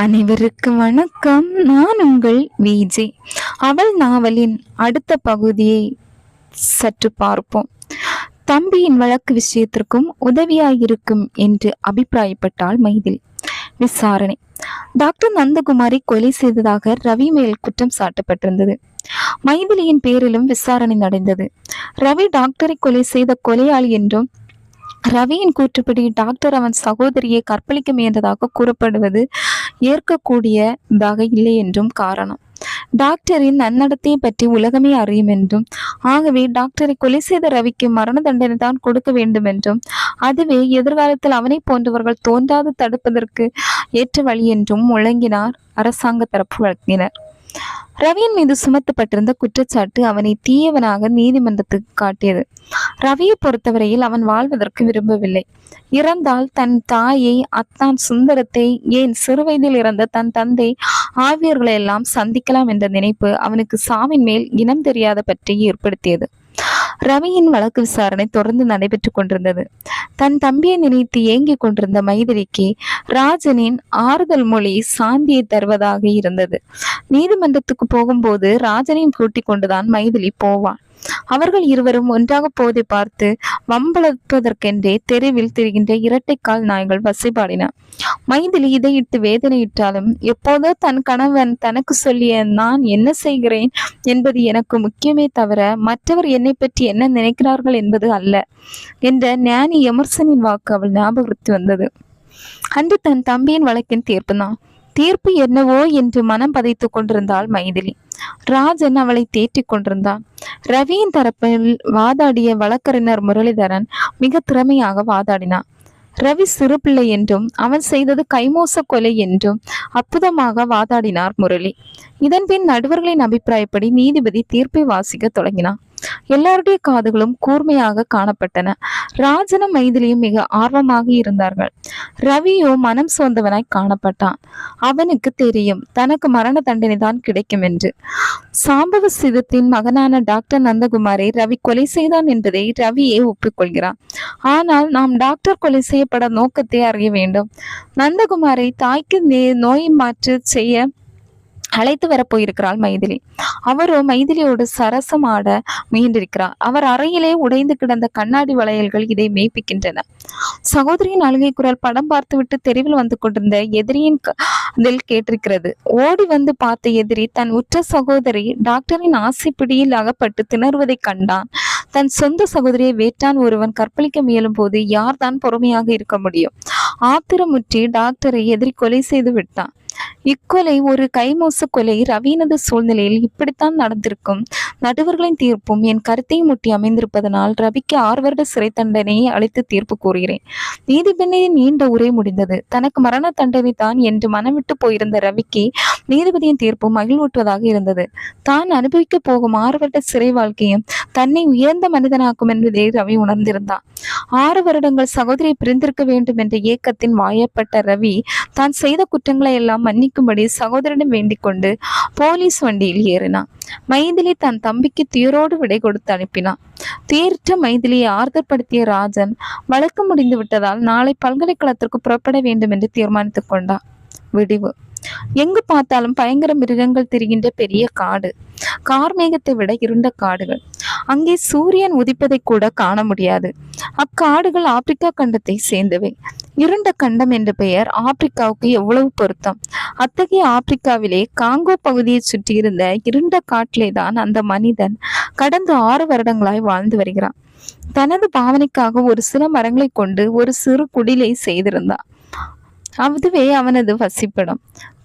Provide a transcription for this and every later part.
அனைவருக்கும் வணக்கம். நான் உங்கள் விஜே அவள் நாவலின் அடுத்த பகுதியை சற்று பார்ப்போம். தம்பியின் வழக்கு விஷயத்திற்கும் உதவியாயிருக்கும் என்று அபிப்பிராயப்பட்டாள் மைதில். விசாரணை. டாக்டர் நந்தகுமாரி கொலை செய்ததாக ரவி மேல் குற்றம் சாட்டப்பட்டிருந்தது. மைதிலியின் பேரிலும் விசாரணை நடந்தது. ரவி டாக்டரை கொலை செய்த கொலையாளி என்றும் ரவியின் கூற்றுப்படி டாக்டர் அவன் சகோதரியை கற்பழிக்க முயன்றதாக கூறப்படுவது ஏற்கக்கூடிய தாக இல்லை என்றும் காரணம். டாக்டரின் நன்னடத்தையை பற்றி உலகமே அறியும் என்றும் ஆகவே டாக்டரை கொலை செய்த ரவிக்கு மரண தண்டனை தான் கொடுக்க வேண்டும் என்றும் அதுவே எதிர்காலத்தில் அவனை போன்றவர்கள் தோன்றாது தடுப்பதற்கு ஏற்ற வழி என்றும் முழங்கினார் அரசாங்க தரப்பு வழங்கினர் ரவியின் மீது சுமத்தப்பட்டிருந்த குற்றச்சாட்டு அவனை தீயவனாக நீதிமன்றத்துக்கு காட்டியது. ரவியை பொறுத்தவரையில் அவன் வாழ்வதற்கு விரும்பவில்லை. இறந்தால் தன் தாயை அத்தான் சுந்தரத்தை ஏன் சிறுவயதில் இறந்த தன் தந்தை ஆவியர்களை எல்லாம் சந்திக்கலாம் என்ற நினைப்பு அவனுக்கு சாவின் மேல் இனம் தெரியாத பற்றி ஏற்படுத்தியது. ரவியின் வழக்கு விசாரணை தொடர்ந்து நடைபெற்று கொண்டிருந்தது. தன் தம்பியை நினைத்து ஏங்கிக் கொண்டிருந்த மைதிலிக்கு ராஜனின் ஆறுதல் மொழி சாந்தியை தருவதாக இருந்தது. நீதிமன்றத்துக்கு போகும்போது ராஜனையும் கூட்டிக் கொண்டுதான் மைதிலி போவான் அவர்கள் இருவரும் ஒன்றாக போதை பார்த்து வம்பளப்பதற்கென்றே தெருவில் திரிகின்ற இரட்டைக்கால் நாய்கள் வசைபாடின. மைதிலி இதையிட்டு வேதனையிட்டாலும் எப்போதோ தன் கணவன் தனக்கு சொல்லிய நான் என்ன செய்கிறேன்? என்பது எனக்கு முக்கியமே தவிர மற்றவர் என்னை பற்றி என்ன நினைக்கிறார்கள் என்பது அல்ல என்ற ஞானி எமர்சனின் வாக்கு அவள் ஞாபகத்து வந்தது. அன்று தன் தம்பியின் வழக்கின் தீர்ப்பு தான் தீர்ப்பு என்னவோ என்று மனம் பதைத்துக் கொண்டிருந்தாள் மைதிலி. ராஜன் அவளை தேற்றிக் கொண்டிருந்தான். ரவியின் தரப்பில் வாதாடிய வழக்கறிஞர் முரளிதரன் மிக திறமையாக வாதாடினான் ரவி சிறு பிள்ளை என்றும் அவன் செய்தது கைமோச கொலை என்றும் அற்புதமாக வாதாடினார் முரளி. இதன்பின் நடுவர்களின் அபிப்பிராயப்படி நீதிபதி தீர்ப்பை வாசிக்க தொடங்கினார். எல்லாருடைய காதுகளும் கூர்மையாக காணப்பட்டன. ராஜனும் மைதிலியும் மிக ஆர்வமாக இருந்தார்கள். ரவியோ மனம் சோர்ந்தவனாய் காணப்பட்டான். அவனுக்கு தெரியும் தனக்கு மரண தண்டனை தான் கிடைக்கும் என்று. சாம்பவ சிதத்தின் மகனான டாக்டர் நந்தகுமாரை ரவி கொலை செய்தான் என்பதை ரவியே ஒப்புக்கொள்கிறான். ஆனால் நாம் டாக்டர் கொலை செய்யப்பட நோக்கத்தை அறிய வேண்டும். நந்தகுமாரை தாய்க்கு நோய் மாற்று செய்ய அழைத்து வரப்போயிருக்கிறாள் மைதிலி. அவரோ மைதிலியோடு சரசமாட முயன்றிருக்கிறார். அவர் அறையிலே உடைந்து கிடந்த கண்ணாடி வளையல்கள் இதை மெய்ப்பிக்கின்றன. சகோதரியின் அழுகை குரல் படம் பார்த்துவிட்டு தெருவில் வந்து கொண்டிருந்த எதிரியின் இதில் கேட்டிருக்கிறது. ஓடி வந்து பார்த்த எதிரி தன் உற்ற சகோதரி டாக்டரின் ஆசை பிடியில் அகப்பட்டு திணறுவதை கண்டான். தன் சொந்த சகோதரியை வேட்டான் ஒருவன் கற்பழிக்க முயலும் போது யார்தான் பொறுமையாக இருக்க முடியும்? ஆத்திரமுற்றி டாக்டரை எதிரி கொலை செய்து விட்டான். இக்கொலை ஒரு கைமோச கொலை ரவீனது சூழ்நிலையில் இப்படித்தான் நடந்திருக்கும். நடுவர்களின் தீர்ப்பும் என் கருத்தை முட்டி அமைந்திருப்பதனால் ரவிக்கு ஆறு வருட சிறை தண்டனையை அளித்து தீர்ப்பு கூறுகிறேன். நீதிபதியின் நீண்ட உரை முடிந்தது. தனக்கு மரண தண்டனை தான் என்று மனமிட்டு போயிருந்த ரவிக்கு நீதிபதியின் தீர்ப்பு மகிழ்வூட்டுவதாக இருந்தது. தான் அனுபவிக்க போகும் ஆறு வருட சிறை வாழ்க்கையும் தன்னை உயர்ந்த மனிதனாக்கும் என்பதை ரவி உணர்ந்திருந்தான். ஆறு வருடங்கள் சகோதரியை பிரிந்திருக்க வேண்டும் என்ற இயக்கத்தின் வாயப்பட்ட ரவி தான் செய்த குற்றங்களை எல்லாம் மன்னிக்கும்படி சகோதரனிடம் வேண்டிக் கொண்டு போலீஸ் வண்டியில் ஏறினான் மைதிலி தன் தம்பிக்கு துயரோடு விடை கொடுத்து அனுப்பினான் துயரிட்ட மைதிலியை ஆறுதற்படுத்திய ராஜன் வழக்கு முடிந்து விட்டதால் நாளை பல்கலைக்கழகத்திற்கு புறப்பட வேண்டும் என்று தீர்மானித்துக் கொண்டான். விடிவு. எங்கு பார்த்தாலும் பயங்கர மிருகங்கள் திரிகின்ற பெரிய காடு. கார்மேகத்தை விட இருண்ட காடுகள். அங்கே சூரியன் உதிப்பதை கூட காண முடியாது. அக்காடுகள் ஆப்பிரிக்கா கண்டத்தை சேர்ந்தவை. இருண்ட கண்டம் என்ற பெயர் ஆப்பிரிக்காவுக்கு எவ்வளவு பொருத்தம்? அத்தகைய ஆப்பிரிக்காவிலே காங்கோ பகுதியை சுற்றியிருந்த இருண்ட காட்டிலே தான் அந்த மனிதன் கடந்த ஆறு வருடங்களாய் வாழ்ந்து வருகிறான். தனது பாவனைக்காக ஒரு சில மரங்களை கொண்டு ஒரு சிறு குடிலை செய்திருந்தான். அதுவே அவனது வசிப்பிடம்.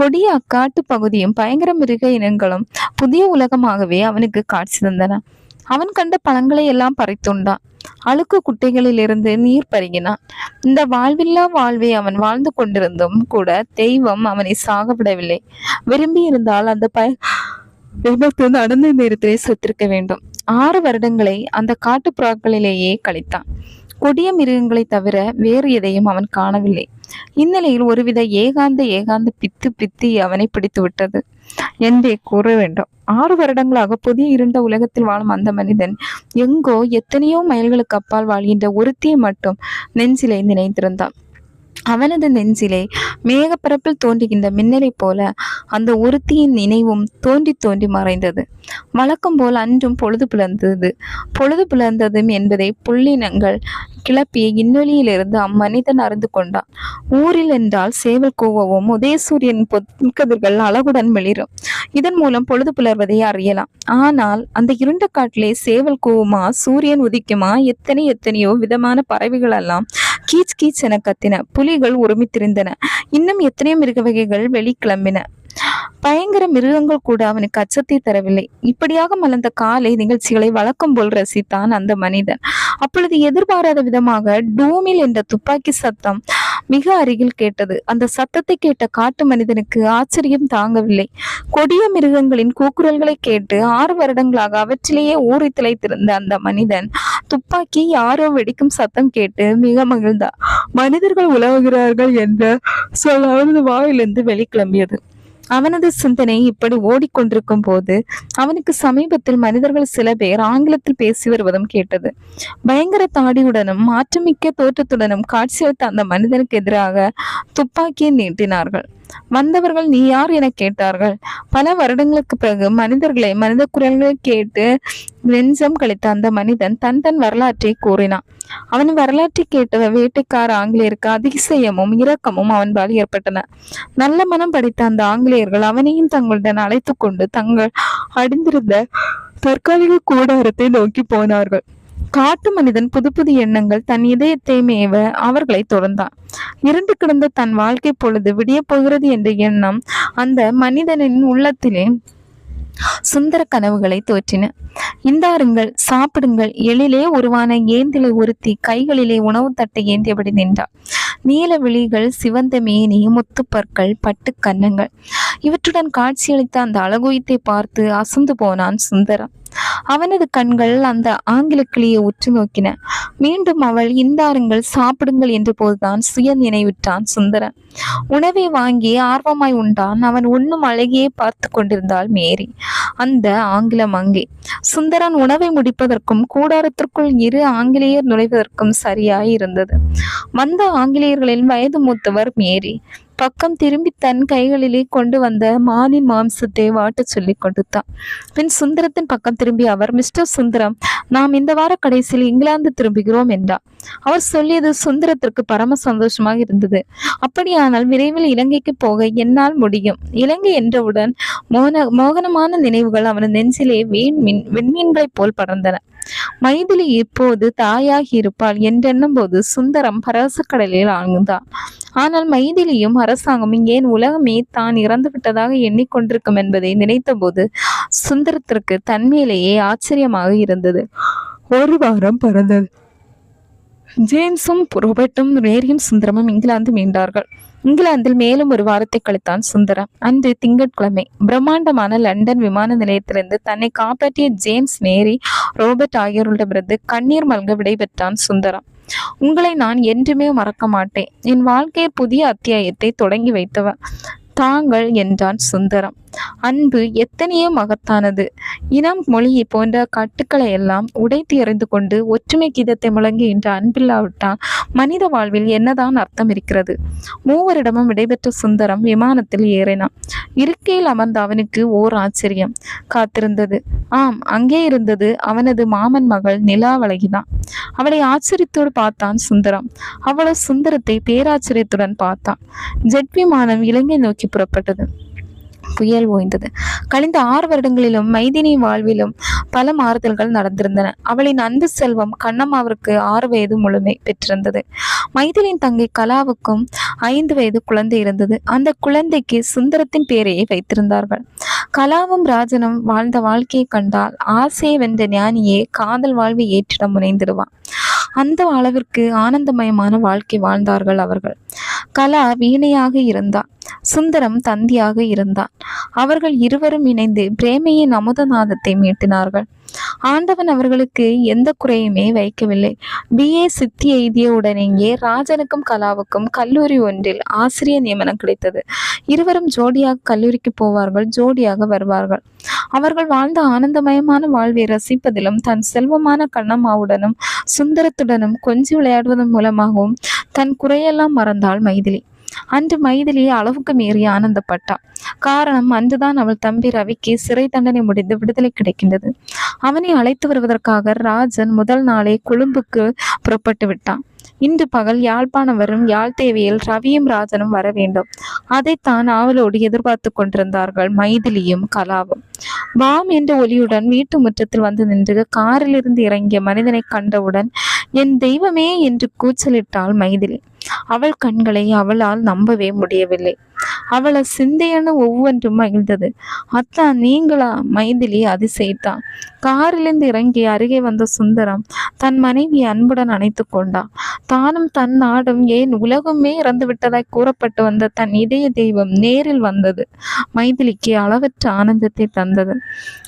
கொடிய அக்காட்டு பகுதியும் பயங்கர மிருக இனங்களும் புதிய உலகமாகவே அவனுக்கு காட்சி தந்தன. அவன் கண்ட பழங்களை எல்லாம் பறித்துண்டான் அழுக்கு குட்டைகளிலிருந்து நீர் பருகினான். இந்த வாழ்வில்லா வாழ்வை அவன் வாழ்ந்து கொண்டிருந்தும் கூட தெய்வம் அவனை சாகவிடவில்லை. விரும்பி இருந்தால் அந்த பய விபத்து நடந்த நேரத்திலே செத்திருக்க வேண்டும். ஆறு வருடங்களை அந்த காட்டுப்புறாக்களிலேயே கழித்தான். கொடிய மிருகங்களை தவிர வேறு எதையும் அவன் காணவில்லை. இந்நிலையில் ஒருவித ஏகாந்த ஏகாந்த பித்து பித்து அவனை பிடித்து விட்டது. என்றே கூற வேண்டும். ஆறு வருடங்களாக புதிய இருண்ட உலகத்தில் வாழும் அந்த மனிதன் எங்கோ எத்தனையோ மைல்களுக்கு அப்பால் வாழ்கின்ற ஒருத்தியை மட்டும் நெஞ்சிலே நினைத்திருந்தான். அவனது நெஞ்சிலே மேகப்பரப்பில் தோன்றுகின்ற மின்னலைப் போல அந்த ஒருத்தியின் நினைவும் தோண்டி தோன்றி மறைந்தது. வழக்கம் போல் அன்றும் பொழுது புலர்ந்தது பொழுது புலர்ந்ததும் என்பதை புள்ளினங்கள் கிளப்பிய இன்னொலியிலிருந்து அம்மனிதன் அறிந்து கொண்டான். ஊரில் என்றால் சேவல் கூவவும் உதயசூரியன் பொற்கதிர்கள் அழகுடன் வெளிரும். இதன் மூலம் பொழுது புலர்வதை அறியலாம். ஆனால் அந்த இருண்ட காட்டிலே சேவல் கூவுமா சூரியன் உதிக்குமா எத்தனை எத்தனையோ விதமான பறவைகள் எல்லாம் கீச் கீச் என கத்தின. புலிகள் உருமித்திருந்தன. இன்னும் எத்தனையோ மிருக வகைகள் வெளிக்கிளம்பின. பயங்கர மிருகங்கள் கூட அவனுக்கு அச்சத்தை தரவில்லை. இப்படியாக மலர்ந்த காலை நிகழ்ச்சிகளை வழக்கம் போல் ரசித்தான் அந்த மனிதன். அப்பொழுது எதிர்பாராத விதமாக டூமில் என்ற துப்பாக்கி சத்தம் மிக அருகில் கேட்டது. அந்த சத்தத்தை கேட்ட காட்டு மனிதனுக்கு ஆச்சரியம் தாங்கவில்லை. கொடிய மிருகங்களின் கூக்குரல்களை கேட்டு ஆறு வருடங்களாக அவற்றிலேயே ஊறி திளைத்திருந்த அந்த மனிதன் துப்பாக்கி யாரோ வெடிக்கும் சத்தம் கேட்டு மிக மகிழ்ந்தார் மனிதர்கள் உலவுகிறார்கள் என்ற சொல் அவனது வாயிலிருந்து வெளிக்கிளம்பியது அவனது சிந்தனை இப்படி ஓடிக்கொண்டிருக்கும் போது அவனுக்கு சமீபத்தில் மனிதர்கள் சில பேர் ஆங்கிலத்தில் பேசி வருவதும் கேட்டது. பயங்கர தாடியுடனும் மாற்றமிக்க தோற்றத்துடனும் காட்சியளித்த அந்த மனிதனுக்கு எதிராக துப்பாக்கியை நீட்டினார்கள். வந்தவர்கள் நீ யார் என கேட்டார்கள். பல வருடங்களுக்கு பிறகு மனிதர்களை மனித குரல்களை கேட்டு நெஞ்சம் கழித்த அந்த மனிதன் தன் தன் வரலாற்றை கூறினான். அவன் வரலாற்றை கேட்ட வேட்டைக்கார ஆங்கிலேயருக்கு அதிசயமும் இரக்கமும் அவன் பால் ஏற்பட்டன. நல்ல மனம் படித்த அந்த ஆங்கிலேயர்கள் அவனையும் தங்களுடன் அழைத்து கொண்டு தங்கள் அடிந்திருந்த தற்காலிக கூடாரத்தை நோக்கி போனார்கள். காட்டு மனிதன் புது புது எண்ணங்கள் தன் இதயத்தை மேவ அவர்களை தொடர்ந்தான் இருண்டு கிடந்த தன் வாழ்க்கை பொழுது விடிய போகிறது என்ற எண்ணம் அந்த மனிதனின் உள்ளத்திலே சுந்தர கனவுகளை தோற்றின. இந்தாருங்கள் சாப்பிடுங்கள். எழிலே உருவான ஏந்திலை ஒருத்தி கைகளிலே உணவு தட்டை ஏந்தியபடி நின்றாள் நீல விழிகள் சிவந்த மேனி முத்துப்பற்கள் பட்டு கன்னங்கள். இவற்றுடன் காட்சியளித்த அந்த அழகுயத்தை பார்த்து அசந்து போனான் சுந்தரம். அவனது கண்கள் அந்த ஆங்கில கிளியை உற்று நோக்கின. மீண்டும் அவள் இந்தாருங்கள் சாப்பிடுங்கள் என்ற போதுதான் சுய நினைவிட்டான் சுந்தரன். உணவை வாங்கி ஆர்வமாய் உண்டான். அவன் உண்ணும் அழகியே பார்த்து கொண்டிருந்தாள் மேரி. அந்த ஆங்கிலம் அங்கே. சுந்தரன் உணவை முடிப்பதற்கும் கூடாரத்திற்குள் இரு ஆங்கிலேயர் நுழைவதற்கும் சரியாய் இருந்தது. வந்த ஆங்கிலேயர்களின் வயது மூத்தவர் மேரி. பக்கம் திரும்பி தன் கைகளிலே கொண்டு வந்த மானின் மாம்சத்தை வாட்டச் சொல்லி கொடுத்தான். பின் சுந்தரத்தின் பக்கம் திரும்பி அவர் மிஸ்டர் சுந்தரம் நாம் இந்த வார கடைசியில் இங்கிலாந்து திரும்புகிறோம் என்றார். அவர் சொல்லியது சுந்தரத்திற்கு பரம சந்தோஷமாக இருந்தது. அப்படியானால் விரைவில் இலங்கைக்கு போக என்னால் முடியும். இலங்கை என்றவுடன் மோன மோகனமான நினைவுகள் அவனது நெஞ்சிலே வீண்மீன் விண்மீன்களைப் போல் பறந்தன மைதிலி இப்போது தாயாகி இருப்பாள் என்றெண்ணும் போது சுந்தரம் பரசக்கடலில் ஆழ்ந்தான். ஆனால் மைதிலியும் அரசாங்கமும் ஏன் உலகமே தான் இறந்து விட்டதாக எண்ணிக்கொண்டிருக்கும் என்பதை நினைத்தபோது சுந்தரத்திற்கு தன்மையிலேயே ஆச்சரியமாக இருந்தது. ஒரு வாரம் பறந்தது. ஜேம்ஸும் ரோபர்ட்டும் ரேரியும் சுந்தரமும் இங்கிலாந்து மீண்டார்கள். இங்கிலாந்தில் மேலும் ஒரு வாரத்தை கழித்தான் சுந்தரம். அன்று திங்கட்கிழமை பிரம்மாண்டமான லண்டன் விமான நிலையத்திலிருந்து தன்னை காப்பாற்றிய ஜேம்ஸ் மேரி ரோபர்ட் ஆகியோரிடமிருந்து கண்ணீர் மல்க விடைபெற்றான் சுந்தரம். உங்களை நான் என்றுமே மறக்க மாட்டேன். என் வாழ்க்கையை புதிய அத்தியாயத்தை தொடங்கி வைத்தவர் தாங்கள் என்றான் சுந்தரம். அன்பு எத்தனையோ மகத்தானது. இனம் மொழி போன்ற கட்டுக்களை எல்லாம் உடைத்து எறிந்து கொண்டு ஒற்றுமை கீதத்தை முழங்குகின்ற அன்பில்லாவிட்டால் மனித வாழ்வில் என்னதான் அர்த்தம் இருக்கிறது? மூவரிடமும் விடைபெற்ற சுந்தரம் விமானத்தில் ஏறினான். இருக்கையில் அமர்ந்த அவனுக்கு ஓர் ஆச்சரியம். காத்திருந்தது. ஆம் அங்கே இருந்தது அவனது மாமன் மகள் நிலாவழகிதான் அவளை ஆச்சரியத்தோடு பார்த்தான் சுந்தரம். அவளோ சுந்தரத்தை பேராச்சரியத்துடன் பார்த்தான். ஜெட் விமானம் இலங்கை நோக்கி புறப்பட்டது. புயல் ஓய்ந்தது. கழிந்த ஆறு வருடங்களிலும் மைதினி வாழ்விலும் பல மாறுதல்கள் நடந்திருந்தன. அவளின் அன்பு செல்வம் கண்ணம்மாவிற்கு ஆறு வயது முழுமை பெற்றிருந்தது. மைதிலின் தங்கை கலாவுக்கும் ஐந்து வயது குழந்தை இருந்தது. அந்த குழந்தைக்கு சுந்தரத்தின் பேரையை வைத்திருந்தார்கள். கலாவும் ராஜனும் வாழ்ந்த வாழ்க்கையை கண்டால் ஆசையை வென்ற ஞானியே காதல் வாழ்வை ஏற்றிட முனைந்திடுவான். அந்த அளவிற்கு ஆனந்தமயமான வாழ்க்கை வாழ்ந்தார்கள் அவர்கள். கலா வீணையாக இருந்தாள் சுந்தரம் தந்தியாக இருந்தான். அவர்கள் இருவரும் இணைந்து பிரேமையின் அமுதநாதத்தை மீட்டினார்கள். ஆண்டவன் அவர்களுக்கு எந்த குறையுமே வைக்கவில்லை. பிஏ சித்தி எய்திய உடனேயே ராஜனுக்கும் கலாவுக்கும் கல்லூரி ஒன்றில் ஆசிரியர் நியமனம் கிடைத்தது. இருவரும் ஜோடியாக கல்லூரிக்கு போவார்கள் ஜோடியாக வருவார்கள். அவர்கள் வாழ்ந்த ஆனந்தமயமான வாழ்வை ரசிப்பதிலும் தன் செல்வமான கண்ணம்மாவுடனும் சுந்தரத்துடனும் கொஞ்சி விளையாடுவதன் மூலமாகவும் தன் குறையெல்லாம் மறந்தாள் மைதிலி. அன்று மைதிலி அளவுக்கு மீறி ஆனந்தப்பட்டா காரணம் அன்றுதான் அவள் தம்பி ரவிக்கு சிறை தண்டனை முடிந்து விடுதலை கிடைக்கின்றது. அவனை அழைத்து வருவதற்காக ராஜன் முதல் நாளே கொழும்புக்கு புறப்பட்டு விட்டான். இன்று பகல் யாழ்ப்பாணம் வரும் யாழ் தேவையில் ரவியும் ராஜனும் வர வேண்டும். அதைத்தான் ஆவலோடு எதிர்பார்த்து கொண்டிருந்தார்கள் மைதிலியும் கலாவும். பாம் என்ற ஒலியுடன் வீட்டு முற்றத்தில் வந்து நின்று காரிலிருந்து இறங்கிய மனிதனை கண்டவுடன் என் தெய்வமே என்று கூச்சலிட்டாள் மைதிலி. அவள் கண்களை அவளால் நம்பவே முடியவில்லை. அவள சிந்தையனு ஒவ்வொன்றும் மகிழ்ந்தது. அத்தான் நீங்களா? மைதிலி அதிசயித்தான் காரிலிருந்து இறங்கி அருகே வந்த சுந்தரம் தன் மனைவி அன்புடன் அணைத்து கொண்டான் தானும் தன் நாடும் ஏன் உலகமே இறந்து விட்டதாய் கூறப்பட்டு வந்த தன் இதய தெய்வம் நேரில் வந்தது. மைதிலிக்கு அளவற்ற ஆனந்தத்தை தந்தது.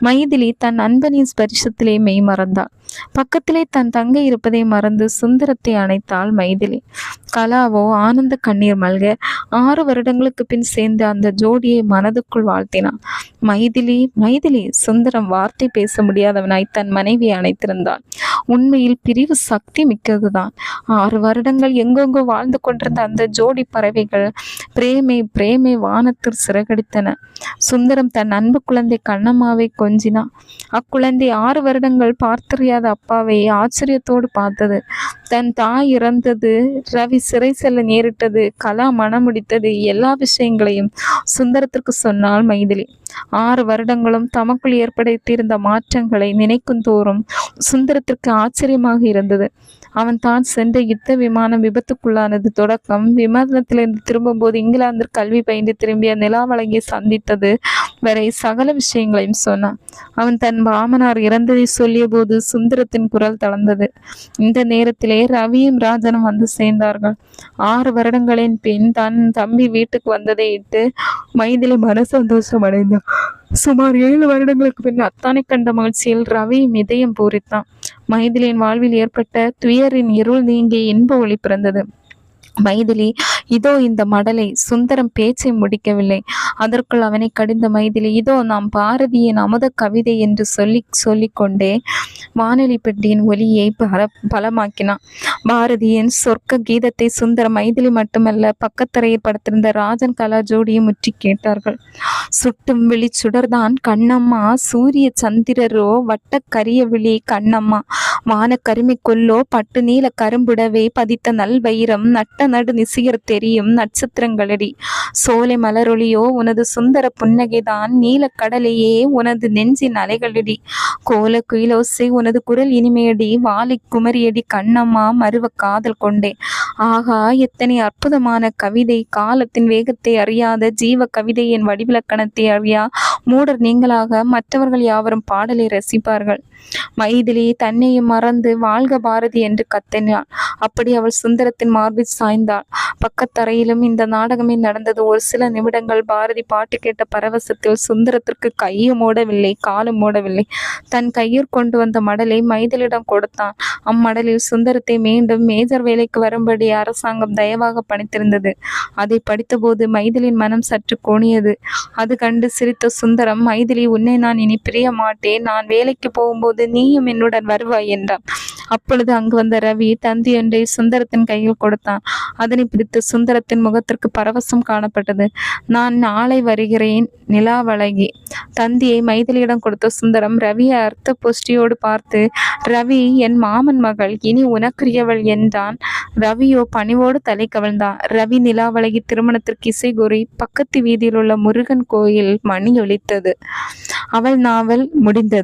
மைதிலி தன் அன்பனின் ஸ்பரிசத்திலே மெய் மறந்தாள் பக்கத்திலே தன் தங்கை இருப்பதை மறந்து சுந்தரத்தை அணைத்தாள் மைதிலி. கலாவோ ஆனந்த கண்ணீர் மல்க ஆறு வருடங்களுக்கு பின் சேர்ந்து அந்த ஜோடியை மனதுக்குள் வாழ்த்தினான். மைதிலி மைதிலி சுந்தரம் வார்த்தை பேச முடியாதவனாய் தன் மனைவியை அணைத்திருந்தான். உண்மையில் பிரிவு சக்தி மிக்கதுதான். ஆறு வருடங்கள் எங்கெங்கோ வாழ்ந்து கொண்டிருந்த அந்த ஜோடி பறவைகள் பிரேமே பிரேமே வானத்தில் சிறகடித்தன. சுந்தரம் தன் அன்பு குழந்தை கண்ணம்மாவை கொஞ்சினான். அக்குழந்தை ஆறு வருடங்கள் பார்த்தறியாத அப்பாவை ஆச்சரியத்தோடு பார்த்தது. தன் தாய் இறந்தது ரவி சிறை செல்ல நேரிட்டது கலா மனமுடித்தது எல்லா விஷயங்களையும் சுந்தரத்திற்கு சொன்னாள் மைதிலி. ஆறு வருடங்களும் தமக்குள் ஏற்படுத்தியிருந்த மாற்றங்களை நினைக்கும் தோறும் சுந்தரத்திற்கு ஆச்சரியமாக இருந்தது. அவன் தான் சென்ற யுத்த விமானம் விபத்துக்குள்ளானது தொடக்கம். விமானத்திலிருந்து திரும்பும்போது இங்கிலாந்து கல்வி பயின்று திரும்பிய நிலாவழங்கை சந்தித்தது வரை சகல விஷயங்களையும் சொன்னான். அவன் தன் மாமனார் இறந்ததை சொல்லிய போது சுந்தரத்தின் குரல் தளர்ந்தது. இந்த நேரத்திலே ரவியும் ராஜனும் வந்து சேர்ந்தார்கள். ஆறு வருடங்களின் பின் தன் தம்பி வீட்டுக்கு வந்ததை இட்டு மைதிலி மன சந்தோஷம் அடைந்தான் சுமார் ஏழு வருடங்களுக்கு பின் அத்தானை கண்ட மகிழ்ச்சியில் ரவி இதயம் பூரித்தான். மைதிலியின் வாழ்வில் ஏற்பட்ட துயரின் இருள் நீங்கி இன்ப ஒளி பிறந்தது. மைதிலி இதோ இந்த மடலை சுந்தரம் பேச்சை முடிக்கவில்லை. அதற்குள் அவனை கடிந்த மைதிலி இதோ நாம் பாரதியின் அமுத கவிதை என்று சொல்லி சொல்லிக்கொண்டே வானொலி பெட்டியின் ஒலியை பல பலமாக்கினான். பாரதியின் சொர்க்க கீதத்தை சுந்தரம் மைதிலி மட்டுமல்ல பக்கத்தரையை படுத்திருந்த ராஜன் கலா ஜோடியை முற்றி கேட்டார்கள். சுட்டும் விழி சுடர்தான் கண்ணம்மா சூரிய சந்திரரோ வட்ட கரிய விழி கண்ணம்மா. வான கருமை கொல்லோ பட்டு நீல கரும்புடவே பதித்த நல் வைரம் நட்ட நடு நிசியர்த்தே தெரியும் நட்சத்திரங்களடி. சோலை மலரொளியோ உனது சுந்தர புன்னகைதான் நீலக்கடலையே உனது நெஞ்சின் அலைகளடி. கோல குயிலோசை உனது குரல் இனிமையடி. வாலி குமரியடி கண்ணம்மா மருவ காதல் கொண்டே ஆகா எத்தனை அற்புதமான கவிதை. காலத்தின் வேகத்தை அறியாத ஜீவ கவிதையின் வடிவிலக்கணத்தை அறியா மூடர் நீங்களாக மற்றவர்கள் யாவரும் பாடலை ரசிப்பார்கள். மைதிலி தன்னையும் மறந்து வாழ்க பாரதி என்று கத்தினாள் அப்படி அவள் சுந்தரத்தின் மார்பில் சாய்ந்தாள். பக்கத்தரையிலும் இந்த நாடகமே நடந்தது. ஒரு சில நிமிடங்கள் பாரதி பாட்டு கேட்ட பரவசத்தில் சுந்தரத்திற்கு கையும் மூடவில்லை காலும் மூடவில்லை. தன் கையில் கொண்டு வந்த மடலை மைதிலிடம் கொடுத்தான். அம்மடலில் சுந்தரத்தை மீண்டும் மேஜர் வேலைக்கு வரும்படி அரசாங்கம் தயவாக பணித்திருந்தது. அதை படித்தபோது மைதிலின் மனம் சற்று கோணியது. அது கண்டு சிரித்த சுந்தரம் மைதிலி உன்னை நான் இனி பிரிய மாட்டேன் நான் வேலைக்கு போகும்போது நீயும் என்னுடன் வருவாய் என்றான். அப்பொழுது அங்கு வந்த ரவி தந்தி ஒன்றை சுந்தரத்தின் கையில் கொடுத்தான். அதனை பிடித்து சுந்தரத்தின் முகத்திற்கு பரவசம் காணப்பட்டது. நான் நாளை வருகிறேன். நிலாவழகி தந்தியை மைதிலியிடம் கொடுத்த சுந்தரம் ரவியை அர்த்த புஷ்டியோடு பார்த்து ரவி என் மாமன் மகள் இனி உனக்குரியவள் என்றான். ரவியோ பணிவோடு தலை கவிழ்ந்தான் ரவி நிலாவழகி திருமணத்திற்கு இசை கூறி பக்கத்து வீதியில் உள்ள முருகன் கோயில் மணி ஒலித்தது. அவள் நாவல் முடிந்தது.